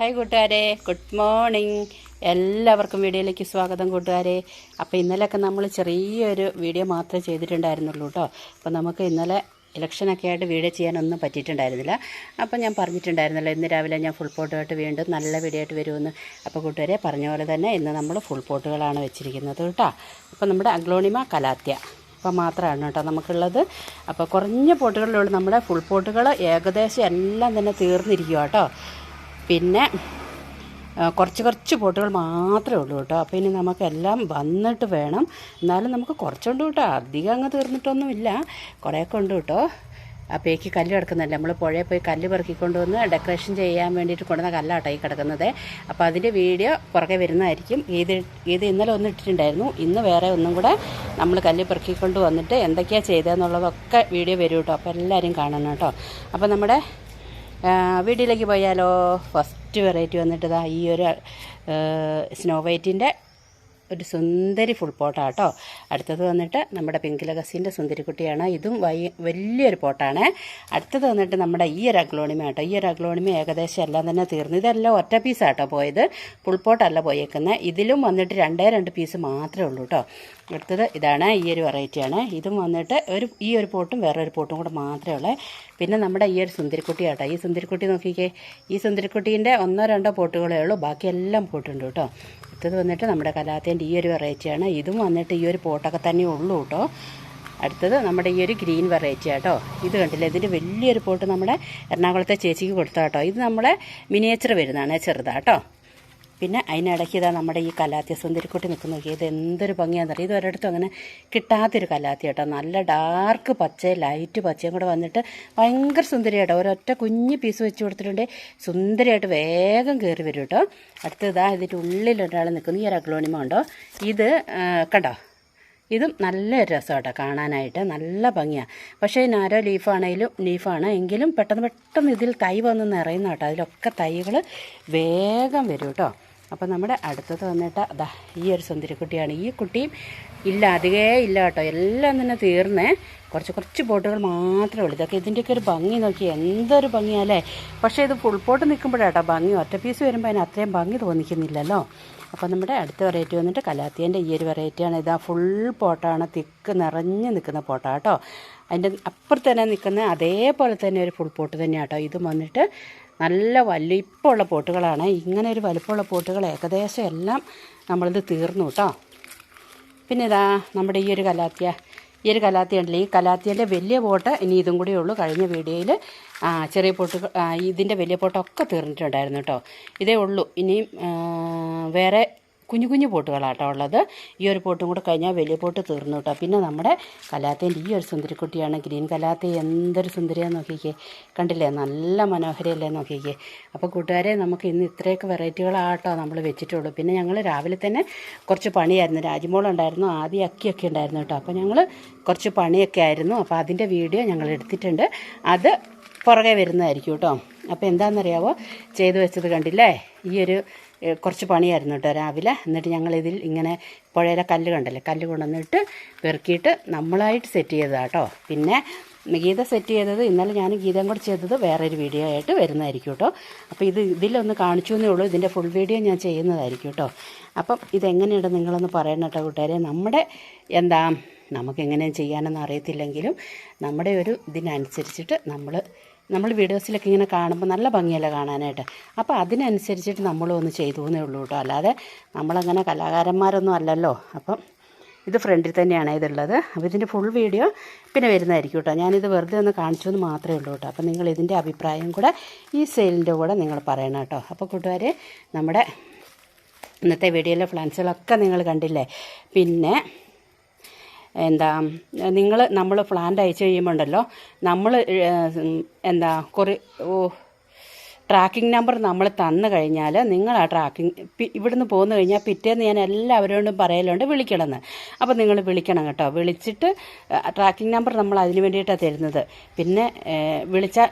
Hi കൂട്ടുകാരെ. Good morning എല്ലാവർക്കും വീഡിയോയിലേക്ക് സ്വാഗതം കൂട്ടുകാരെ. അപ്പോൾ ഇന്നലെയൊക്കെ നമ്മൾ ചെറിയൊരു വീഡിയോ മാത്രമേ ചെയ്തിട്ടുണ്ടായിരുന്നുള്ളൂ കേട്ടോ അപ്പോൾ നമുക്ക് ഇന്നലെ ഇലക്ഷനൊക്കെ ആയിട്ട് വീഡിയോ ചെയ്യാനൊന്നും പറ്റിയിട്ടുണ്ടായിരുന്നില്ല. അപ്പോൾ ഞാൻ പറഞ്ഞിട്ടുണ്ടായിരുന്നല്ലോ ഇന്ന് രാവിലെ ഞാൻ ഫുൾ പോട്ടുമായിട്ട് വീണ്ടും നല്ല വീഡിയോ ആയിട്ട് വരുമെന്ന്. അപ്പോൾ കൂട്ടുകാരെ പറഞ്ഞ പോലെ തന്നെ ഇന്ന് നമ്മൾ ഫുൾ പോട്ടുകളാണ് വെച്ചിരിക്കുന്നത് കേട്ടോ അപ്പോൾ നമ്മുടെ അഗ്ലോണിമ കലാത്യ. അപ്പോൾ മാത്രമാണ് കേട്ടോ നമുക്കുള്ളത്. അപ്പോൾ കുറഞ്ഞ പോട്ടുകളിലുള്ള നമ്മുടെ ഫുൾ പോട്ടുകൾ ഏകദേശം എല്ലാം തന്നെ തീർന്നിരിക്കുക കേട്ടോ പിന്നെ കുറച്ച് കുറച്ച് പോട്ടുകൾ മാത്രമേ ഉള്ളൂ കേട്ടോ. അപ്പോൾ ഇനി നമുക്കെല്ലാം വന്നിട്ട് വേണം. എന്നാലും നമുക്ക് കുറച്ചുണ്ട് കേട്ടോ. അധികം അങ്ങ് തീർന്നിട്ടൊന്നുമില്ല. കുറേയൊക്കെ ഉണ്ട് കേട്ടോ. അപ്പോഴേക്ക് കല്ല് കിടക്കുന്നതല്ലേ? നമ്മൾ പുഴയിൽ പോയി കല്ല് പെറുക്കിക്കൊണ്ട് വന്ന് ഡെക്കറേഷൻ ചെയ്യാൻ വേണ്ടിയിട്ട് കൊണ്ടുവന്ന കല്ലാട്ടോ ഈ കിടക്കുന്നത്. അപ്പോൾ അതിന്റെ വീഡിയോ പുറകെ വരുന്നതായിരിക്കും. ഇത് ഇത് ഇന്നലെ ഒന്ന് ഇട്ടിട്ടുണ്ടായിരുന്നു. ഇന്ന് വേറെ ഒന്നും കൂടെ നമ്മൾ കല്ല് പെറുക്കിക്കൊണ്ട് വന്നിട്ട് എന്തൊക്കെയാണ് ചെയ്തതെന്നുള്ളതൊക്കെ വീഡിയോ വരും കേട്ടോ. അപ്പോൾ എല്ലാവരും കാണണം കേട്ടോ. അപ്പോൾ നമ്മുടെ വീട്ടിലേക്ക് പോയാലോ? ഫസ്റ്റ് വെറൈറ്റി വന്നിട്ട് ഇതാ ഈ ഒരു സ്നോ വൈറ്റിന്റെ ഒരു സുന്ദരി ഫുൾ പോട്ടാണ് കേട്ടോ അടുത്തത് വന്നിട്ട് നമ്മുടെ പിങ്കിലകസിന്റെ സുന്ദരിക്കുട്ടിയാണ്. ഇതും വൈ വലിയൊരു പോട്ടാണ് അടുത്തത് വന്നിട്ട് നമ്മുടെ ഈ ഒരു അഗ്ലോണിമ കേട്ടോ ഈ ഒരു അഗ്ലോണിമ ഏകദേശം എല്ലാം തന്നെ തീർന്നു. ഇതെല്ലാം ഒറ്റ പീസാട്ടോ പോയത്. ഫുൾ പോട്ടല്ല പോയേക്കുന്നത് ഇതിലും വന്നിട്ട് രണ്ടേ രണ്ട് പീസ് മാത്രമേ ഉള്ളൂ കേട്ടോ അടുത്തത് ഇതാണ് ഈ ഒരു വെറൈറ്റിയാണ് ഇതും വന്നിട്ട് ഒരു ഈ ഒരു പോട്ടും വേറൊരു പോട്ടും കൂടെ മാത്രമേ ഉള്ളൂ. പിന്നെ നമ്മുടെ ഈ ഒരു സുന്ദരിക്കുട്ടി കേട്ടോ ഈ സുന്ദരിക്കുട്ടി നോക്കിക്കേ. ഈ സുന്ദരിക്കുട്ടീന്റെ ഒന്നോ രണ്ടോ പോട്ടുകളേ ഉള്ളൂ. ബാക്കി എല്ലാം പോട്ടുണ്ട് കേട്ടോ. അടുത്തത് വന്നിട്ട് നമ്മുടെ കലാത്തേന്റെ ഈ ഒരു വെറൈറ്റിയാണ് ഇതും വന്നിട്ട് ഈ ഒരു പോട്ടൊക്കെ തന്നെ ഉള്ളൂ കേട്ടോ. അടുത്തത് നമ്മുടെ ഈ ഒരു ഗ്രീൻ വെറൈറ്റി ആട്ടോ. ഇത് കണ്ടില്ലേ? ഇതിന്റെ വലിയൊരു പോട്ട് നമ്മുടെ എറണാകുളത്തെ ചേച്ചിക്ക് കൊടുത്താട്ടോ ഇത് നമ്മുടെ മിനിയേച്ചർ വരുന്നതാണ് ചെറുതാട്ടോ പിന്നെ അതിനിടയ്ക്ക് ഇതാ നമ്മുടെ ഈ കലാത്തിയ സുന്ദരിക്കുട്ടി നിൽക്കുന്ന ഇത് എന്തൊരു ഭംഗിയാണെന്നറിയാം ഇത് ഒരിടത്തും അങ്ങനെ കിട്ടാത്തൊരു കലാത്തി കേട്ടോ. നല്ല ഡാർക്ക് പച്ച ലൈറ്റ് പച്ചയും കൂടെ വന്നിട്ട് ഭയങ്കര സുന്ദരിയായിട്ടോ ഒരൊറ്റ കുഞ്ഞ് പീസ് വെച്ച് കൊടുത്തിട്ടുണ്ട് സുന്ദരിയായിട്ട് വേഗം കയറി വരും കേട്ടോ. അടുത്തതാ ഇതിന്റെ ഉള്ളിൽ ഒരാൾ നിൽക്കുന്നു. ഈ ഒരു അഗ്ലോണിമ ഉണ്ടോ? ഇത് കണ്ടോ? ഇതും നല്ല രസമാട്ടോ കാണാനായിട്ട്. നല്ല ഭംഗിയാണ് പക്ഷേ നാരോ ലീഫാണേലും ലീഫാണ് എങ്കിലും പെട്ടെന്ന് പെട്ടെന്ന് ഇതിൽ തൈ വന്ന് നിറയുന്ന കേട്ടോ. അതിലൊക്കെ തൈകൾ വേഗം വരും കേട്ടോ. അപ്പോൾ നമ്മുടെ അടുത്തത് വന്നിട്ട് അതാ ഈ ഒരു സുന്ദരിക്കുട്ടിയാണ്. ഈ കുട്ടിയും ഇല്ല അധികേ ഇല്ല കേട്ടോ. എല്ലാം തന്നെ തീർന്നേ. കുറച്ച് കുറച്ച് പോട്ടുകൾ മാത്രമേ ഉള്ളൂ. ഇതൊക്കെ ഇതിന്റെയൊക്കെ ഒരു ഭംഗി നോക്കി. എന്തൊരു ഭംഗിയാല്ലേ? പക്ഷേ ഇത് ഫുൾ പോട്ട് നിൽക്കുമ്പോഴാട്ടോ ഭംഗി. ഒറ്റ പീസ് വരുമ്പോൾ അതിന് അത്രയും ഭംഗി തോന്നിക്കുന്നില്ലല്ലോ. അപ്പോൾ നമ്മുടെ അടുത്ത വെറൈറ്റി വന്നിട്ട് കലാത്തിയന്റെ ഈ ഒരു വെറൈറ്റിയാണ് ഇതാ ഫുൾ പോട്ടാണ് തിക്ക് നിറഞ്ഞ് നിൽക്കുന്ന പോട്ടാട്ടോ അതിന്റെ അപ്പുറത്ത് തന്നെ നിൽക്കുന്ന അതേപോലെ തന്നെ ഒരു ഫുൾ പോട്ട് തന്നെയാട്ടോ ഇതും വന്നിട്ട് നല്ല വലിപ്പമുള്ള പോട്ടുകളാണ്. ഇങ്ങനെ ഒരു വലിപ്പമുള്ള പോട്ടുകൾ ഏകദേശം എല്ലാം നമ്മളിത് തീർന്നു കേട്ടോ പിന്നെ ഇതാ നമ്മുടെ ഈ ഒരു കലാത്തിയ. ഈ ഒരു കലാത്തിയ ഉണ്ടല്ലോ ഈ കലാത്തിയന്റെ വലിയ പോട്ട് ഇനി ഇതും കൂടിയേ ഉള്ളൂ. കഴിഞ്ഞ വീഡിയോയിൽ ചെറിയ പോട്ട് ഇതിന്റെ വലിയ പോട്ടൊക്കെ തീർന്നിട്ടുണ്ടായിരുന്നു കേട്ടോ ഇതേ ഉള്ളൂ. ഇനിയും വേറെ കുഞ്ഞു കുഞ്ഞു പോട്ടുകളാട്ടോ ഉള്ളത്. ഈ ഒരു പോട്ടും കൂടെ കഴിഞ്ഞാൽ വലിയ പോട്ട് തീർന്നു കേട്ടോ. പിന്നെ നമ്മുടെ കലാത്തേന്റെ ഈ ഒരു സുന്ദരിക്കുട്ടിയാണ് ഗ്രീൻ കലാത്തെ. എന്തൊരു സുന്ദരിയാന്ന് നോക്കിക്കേ. കണ്ടില്ലേ? നല്ല മനോഹരയല്ലേ നോക്കിക്കേ. അപ്പോൾ കൂട്ടുകാരെ നമുക്ക് ഇന്ന് ഇത്രയൊക്കെ വെറൈറ്റികളാട്ടോ നമ്മൾ വെച്ചിട്ടുള്ളൂ. പിന്നെ ഞങ്ങൾ രാവിലെ തന്നെ കുറച്ച് പണിയായിരുന്നു. രാജ്മോളുണ്ടായിരുന്നു ആദ്യം അക്കിയൊക്കെ ഉണ്ടായിരുന്നു കേട്ടോ. അപ്പോൾ ഞങ്ങൾ കുറച്ച് പണിയൊക്കെ ആയിരുന്നു. അപ്പോൾ അതിന്റെ വീഡിയോ ഞങ്ങൾ എടുത്തിട്ടുണ്ട്. അത് പുറകെ വരുന്നതായിരിക്കും കേട്ടോ. അപ്പോൾ എന്താണെന്നറിയാവോ ചെയ്തു വെച്ചത് കണ്ടില്ലേ? ഈ ഒരു കുറച്ച് പണിയായിരുന്നു കേട്ടോ രാവിലെ. എന്നിട്ട് ഞങ്ങളിതിൽ ഇങ്ങനെ പുഴയിലെ കല്ല് കണ്ടല്ലേ? കല്ല് കൊണ്ടുവന്നിട്ട് പെറുക്കിയിട്ട് നമ്മളായിട്ട് സെറ്റ് ചെയ്തതാണ് കേട്ടോ. പിന്നെ ഗീത സെറ്റ് ചെയ്തത് ഇന്നലെ ഞാൻ ഗീതയും കൂടെ ചെയ്തത് വേറൊരു വീഡിയോ ആയിട്ട് വരുന്നതായിരിക്കും കേട്ടോ. അപ്പോൾ ഇത് ഇതിലൊന്ന് കാണിച്ചു എന്നേ ഉള്ളൂ. ഇതിന്റെ ഫുൾ വീഡിയോ ഞാൻ ചെയ്യുന്നതായിരിക്കും കേട്ടോ. അപ്പം ഇതെങ്ങനെയുണ്ട് നിങ്ങളൊന്ന് പറയണം കേട്ടോ കൂട്ടുകാരെ. നമ്മുടെ എന്താ നമുക്കെങ്ങനെയും ചെയ്യാനൊന്നും അറിയത്തില്ലെങ്കിലും നമ്മുടെ ഒരു ഇതിനനുസരിച്ചിട്ട് നമ്മൾ നമ്മൾ വീഡിയോസിലൊക്കെ ഇങ്ങനെ കാണുമ്പോൾ നല്ല ഭംഗിയല്ലേ കാണാനായിട്ട്. അപ്പോൾ അതിനനുസരിച്ചിട്ട് നമ്മളും ഒന്ന് ചെയ്തു എന്നേ ഉള്ളൂ കേട്ടോ. അല്ലാതെ നമ്മളങ്ങനെ കലാകാരന്മാരൊന്നും അല്ലല്ലോ. അപ്പം ഇത് ഫ്രണ്ടിൽ തന്നെയാണ് ഇതുള്ളത്. അപ്പോൾ ഇതിന്റെ ഫുൾ വീഡിയോ പിന്നെ വരുന്നതായിരിക്കും കേട്ടോ. ഞാനിത് വെറുതെ ഒന്ന് കാണിച്ചു എന്ന് മാത്രമേ ഉള്ളൂ കേട്ടോ. അപ്പോൾ നിങ്ങൾ ഇതിന്റെ അഭിപ്രായം കൂടെ ഈ സെയിലിന്റെ കൂടെ നിങ്ങൾ പറയണം കേട്ടോ. അപ്പോൾ കൂട്ടുകാരെ നമ്മുടെ ഇന്നത്തെ വീഡിയോയിലെ ഫ്ലാൻസുകളൊക്കെ നിങ്ങൾ കണ്ടില്ലേ? പിന്നെ എന്താ നിങ്ങൾ നമ്മൾ പ്ലാന്റ് അയച്ചു കഴിയുമ്പോൾ ഉണ്ടല്ലോ നമ്മൾ എന്താ കുറേ ട്രാക്കിംഗ് നമ്പർ നമ്മൾ തന്നു കഴിഞ്ഞാൽ നിങ്ങൾ ആ ട്രാക്കിംഗ് ഇവിടുന്ന് പോന്നു കഴിഞ്ഞാൽ പിറ്റേന്ന് ഞാൻ എല്ലാവരോടും പറയലുണ്ട് വിളിക്കണമെന്ന്. അപ്പോൾ നിങ്ങൾ വിളിക്കണം കേട്ടോ. വിളിച്ചിട്ട് ട്രാക്കിംഗ് നമ്പർ നമ്മൾ അതിന് വേണ്ടിയിട്ടാണ് തരുന്നത്. പിന്നെ വിളിച്ചാൽ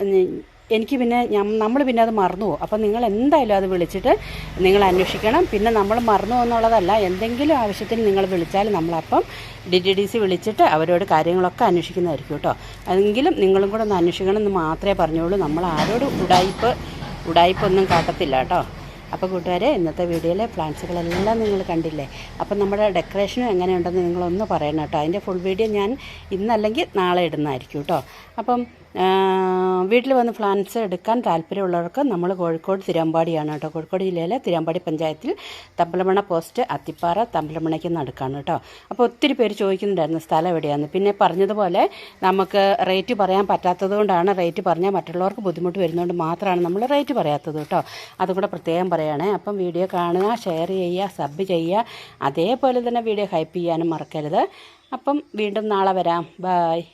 എനിക്ക് പിന്നെ നമ്മൾ പിന്നെ അത് മറന്നു പോകും. അപ്പം നിങ്ങൾ എന്തായാലും അത് വിളിച്ചിട്ട് നിങ്ങൾ അന്വേഷിക്കണം. പിന്നെ നമ്മൾ മറന്നു എന്നുള്ളതല്ല എന്തെങ്കിലും ആവശ്യത്തിന് നിങ്ങൾ വിളിച്ചാൽ നമ്മളപ്പം ഡി ടി ഡി സി വിളിച്ചിട്ട് അവരോട് കാര്യങ്ങളൊക്കെ അന്വേഷിക്കുന്നതായിരിക്കും കേട്ടോ. അതെങ്കിലും നിങ്ങളും കൂടെ ഒന്ന് അന്വേഷിക്കണം എന്ന് മാത്രമേ പറഞ്ഞുള്ളൂ. നമ്മൾ ആരോട് ഉടായ്പ് ഉടായ്പൊന്നും കാട്ടത്തില്ല കേട്ടോ. അപ്പോൾ കൂട്ടുകാരെ ഇന്നത്തെ വീഡിയോയിലെ പ്ലാന്റ്സുകളെല്ലാം നിങ്ങൾ കണ്ടില്ലേ? അപ്പം നമ്മുടെ ഡെക്കറേഷനും എങ്ങനെയുണ്ടെന്ന് നിങ്ങളൊന്ന് പറയണം കേട്ടോ. അതിന്റെ ഫുൾ വീഡിയോ ഞാൻ ഇന്നല്ലെങ്കിൽ നാളെ ഇടുന്നതായിരിക്കും കേട്ടോ. അപ്പം വീട്ടിൽ വന്ന് ഫ്ലാൻസ് എടുക്കാൻ താല്പര്യമുള്ളവർക്ക് നമ്മൾ കോഴിക്കോട് തിരുവമ്പാടിയാണ് കേട്ടോ. കോഴിക്കോട് ജില്ലയിലെ തിരുവമ്പാടി പഞ്ചായത്തിൽ തമ്പലമണ പോസ്റ്റ് അത്തിപ്പാറ തമ്പലമണയ്ക്ക് നടുക്കാണ് കേട്ടോ. അപ്പോൾ ഒത്തിരി പേര് ചോദിക്കുന്നുണ്ടായിരുന്നു സ്ഥലം എവിടെയാന്ന്. പിന്നെ പറഞ്ഞതുപോലെ നമുക്ക് റേറ്റ് പറയാൻ പറ്റാത്തത് കൊണ്ടാണ് റേറ്റ് പറഞ്ഞാൽ മറ്റുള്ളവർക്ക് ബുദ്ധിമുട്ട് വരുന്നതുകൊണ്ട് മാത്രമാണ് നമ്മൾ റേറ്റ് പറയാത്തത് കേട്ടോ. അതും കൂടെ പ്രത്യേകം പറയുകയാണേ അപ്പം വീഡിയോ കാണുക ഷെയർ ചെയ്യുക സബ് ചെയ്യുക അതേപോലെ തന്നെ വീഡിയോ ഹൈപ്പ് ചെയ്യാനും മറക്കരുത്. അപ്പം വീണ്ടും നാളെ വരാം. ബായ്